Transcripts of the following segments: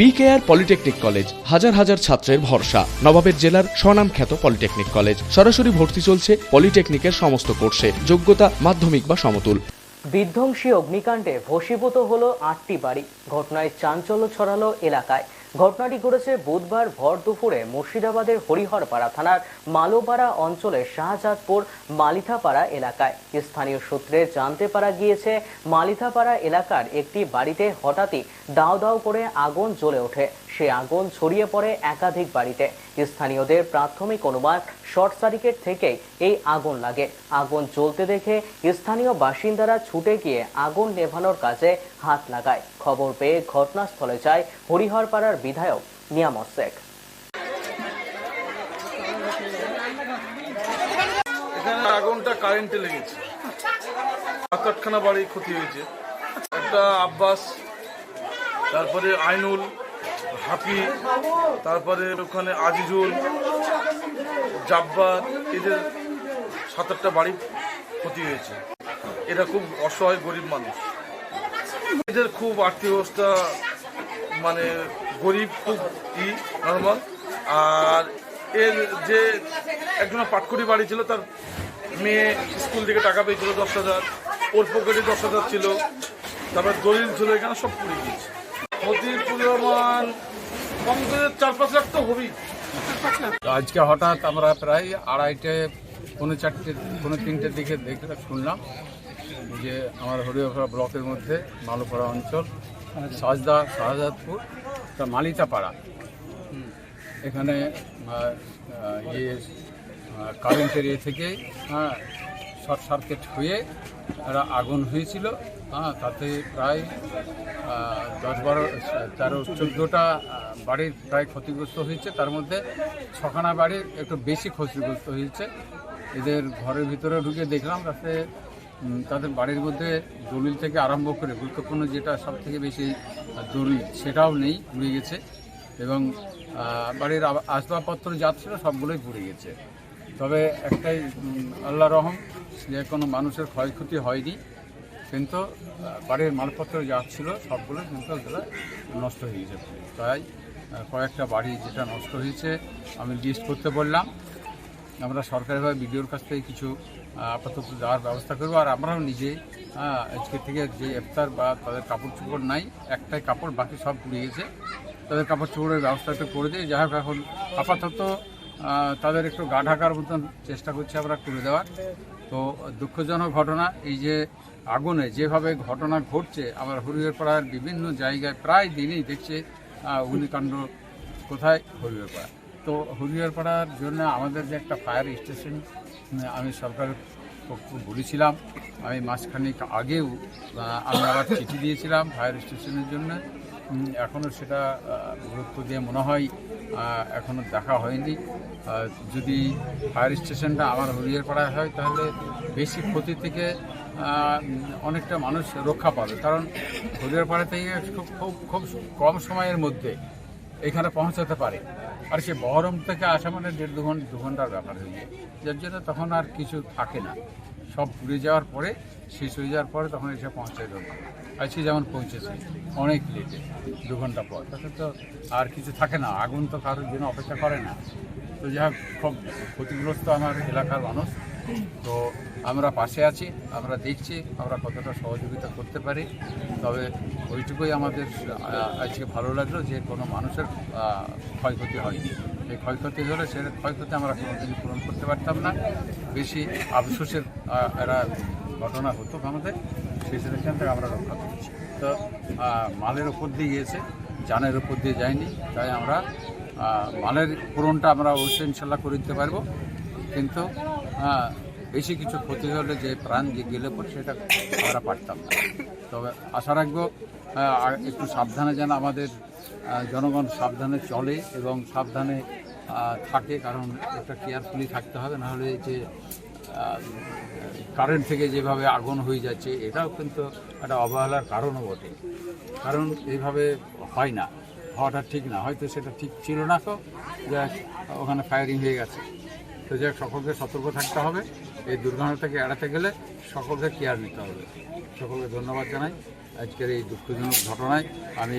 BKR polytechnic college হাজার হাজার ছাত্রের ভরসা। নবাবের জেলার স্বনামখ্যাত পলিটেকনিক কলেজ সরাসরি ভর্তি চলছে পলিটেকনিকের সমস্ত কোর্সে। যোগ্যতা মাধ্যমিক বা সমতুল। বিধ্বংসী অগ্নিকাণ্ডে ভসীভূত হলো আটটি বাড়ি। ঘটনায় চাঞ্চল্য ছড়ালো এলাকায়। ঘটনাটি ঘটেছে বুধবার ভর দুপুরে মুর্শিদাবাদের হরিহরপাড়া থানার মালোপাড়া অঞ্চলের শাহজাদপুর মালিথাপাড়া এলাকায়। স্থানীয় সূত্রে জানতে পারা গিয়েছে, মালিথাপাড়া এলাকার একটি বাড়িতে হঠাৎই দাও দাও করে আগুন জ্বলে ওঠে। সে আগুন ছড়িয়ে পড়ে একাধিক বাড়িতে। স্থানীয়দের প্রাথমিক অনুমান, শর্ট সার্কিট থেকেই এই আগুন লাগে। আগুন জ্বলতে দেখে স্থানীয় বাসিন্দারা ছুটে গিয়ে আগুন নেভানোর কাজে হাত লাগায়। খবর পেয়ে ঘটনাস্থলে যায় হরিহরপাড়ার বিধায়ক নিয়ামত শেখ। আগুনটা কারেন্টে লেগেছে। সাত বাড়ি ক্ষতি হয়েছে। একটা আব্বাস, তারপরে আইনুল হাফি, তারপরে ওখানে আজিজুল, জাব্বার, এদের সাত আটটা বাড়ি ক্ষতি হয়েছে। এরা খুব অসহায়, গরিব মানুষ। এদের খুব আর্থিক অবস্থা মানে গরিব খুব ই নর্মাল আর এর যে একজন পাটকুড়ি বাড়ি ছিল, তার মেয়ে স্কুল থেকে টাকা পেয়েছিল দশ হাজার, ওর পকেটে দশ হাজার ছিল। তারপর দলিল ছিল, এখানে সব পুড়ে গিয়েছে আজকে হঠাৎ আমরা প্রায় আড়াইটে, পৌনে চারটে, পৌনে তিনটের দিকে দেখে শুনলাম যে আমার হরিয়াপাড়া ব্লকের মধ্যে মালুপাড়া অঞ্চল, সাজদা, শাহজাদপুর, তা মালিতাপাড়া। এখানে ইয়ে কারেন্টের ইয়ে থেকে হ্যাঁ শর্ট সার্কিট হয়ে একটা আগুন হয়েছিল। হ্যাঁ তাতে প্রায় দশ বারো, তেরো, চোদ্দোটা বাড়ির প্রায় ক্ষতিগ্রস্ত হয়েছে। তার মধ্যে ছখানা বাড়ির একটু বেশি ক্ষতিগ্রস্ত হয়েছে। এদের ঘরের ভিতরে ঢুকে দেখলাম, তাতে তাদের বাড়ির মধ্যে দলিল থেকে আরম্ভ করে গুরুত্বপূর্ণ যেটা সব থেকে বেশি দলিল, সেটাও নেই, পুড়ে গেছে। এবং বাড়ির আসবাবপত্র যা ছিল সবগুলোই পুড়ে গেছে। তবে একটাই আল্লাহ রহম, যে কোনো মানুষের ক্ষয়ক্ষতি হয়নি, কিন্তু বাড়ির মালপত্র যা ছিল সবগুলো কিন্তু নষ্ট হয়ে গেছে। তাই কয়েকটা বাড়ি যেটা নষ্ট হয়েছে, আমি লিস্ট করতে বললাম। আমরা সরকারিভাবে বিডিওর কাছ থেকে কিছু আপাতত দেওয়ার ব্যবস্থা করব। আর আমরাও নিজে আজকে থেকে যে ইফতার বা তাদের কাপড় চোপড় নাই, একটাই কাপড়, বাকি সব পুড়ে গেছে। তাদের কাপড় চোপড়ের ব্যবস্থা একটু করে দিই। যাই হোক, এখন আপাতত তাদের একটু গা ঢাকার মতন চেষ্টা করছি আমরা তুলে দেওয়ার। তো দুঃখজনক ঘটনা এই যে আগুনে যেভাবে ঘটনা ঘটছে আমার হরিহরপাড়ার বিভিন্ন জায়গায় প্রায় দিনই দেখছে অগ্নিকাণ্ড কোথায়? হরিহরপাড়া। তো হরিহরপাড়ার জন্য আমাদের যে একটা ফায়ার স্টেশন আমি সরকারের বলেছিলাম আমি মাসখানেক আগেও আহ, আমি আবার চিঠি দিয়েছিলাম ফায়ার স্টেশনের জন্য। এখনও সেটা গুরুত্ব দিয়ে মনে হয় এখনও দেখা হয়নি। যদি ফায়ার স্টেশনটা আমার হরিহরপাড়ায় হয়, তাহলে বেশি ক্ষতি থেকে অনেকটা মানুষ রক্ষা পাবে। কারণ হরিহরপাড়া থেকে খুব খুব খুব কম সময়ের মধ্যে এখানে পৌঁছাতে পারে। আর সে বহরম থেকে আসা মানে দেড় দু ঘণ্টা, দু ঘণ্টার ব্যাপার হয়ে যায়। যার জন্য তখন আর কিছু থাকে না। সব পুড়ে যাওয়ার পরে, শেষ হয়ে যাওয়ার পরে তখন এসে পৌঁছায় দেবো আজকে যেমন পৌঁছেছে, অনেক লেটে দু ঘণ্টা পর। তাতে তো আর কিছু থাকে না, আগুন তো কারোর জন্য অপেক্ষা করে না। তো যাই খুব ক্ষতিগ্রস্ত আমার এলাকার মানুষ। তো আমরা পাশে আছি, আমরা দেখছি আমরা কতটা সহযোগিতা করতে পারি। তবে ওইটুকুই আমাদের আজকে ভালো লাগল যে কোনো মানুষের ক্ষয়ক্ষতি হয়নি। এই ক্ষয়ক্ষতি হলে সে ক্ষয়ক্ষতি আমরা কোনোদিনই পূরণ করতে পারতাম না। বেশি আফসোসের একটা ঘটনা হতো আমাদের। সেই থেকে আমরা রক্ষা করছি। তো মালের ওপর দিয়ে গিয়েছে জানের ওপর দিয়ে যায়নি, তাই আমরা মালের পূরণটা আমরা অবশ্যই ইনশাল্লাহ করে দিতে পারব। কিন্তু বেশি কিছু ক্ষতি হলে যে প্রাণ যে গেলে পর সেটা আমরা পারতাম না। তবে আশা রাখব একটু সাবধানে যেন আমাদের জনগণ সাবধানে চলে এবং সাবধানে থাকে, কারণ একটা কেয়ারফুলি থাকতে হবে নাহলে যে কারেন্ট থেকে যেভাবে আগুন হয়ে যাচ্ছে, এটাও কিন্তু একটা অবহেলার কারণও বটে। কারণ এইভাবে হয় না, হওয়াটা ঠিক না। হয়তো সেটা ঠিক ছিল না তো যে ওখানে ফায়ারিং হয়ে গেছে। তো যাক, সকলকে সতর্ক থাকতে হবে, এই দুর্ঘটনা থেকে এড়াতে গেলে সকলকে কেয়ার নিতে হবে। সকলকে ধন্যবাদ জানাই আজকের এই দুঃখজনক ঘটনায়। আমি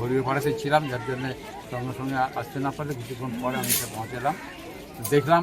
হরির পাড়াতে ছিলাম, যার জন্যে সঙ্গে সঙ্গে আসতে না পারলে কিছুক্ষণ পরে আমি পৌঁছালাম। দেখলাম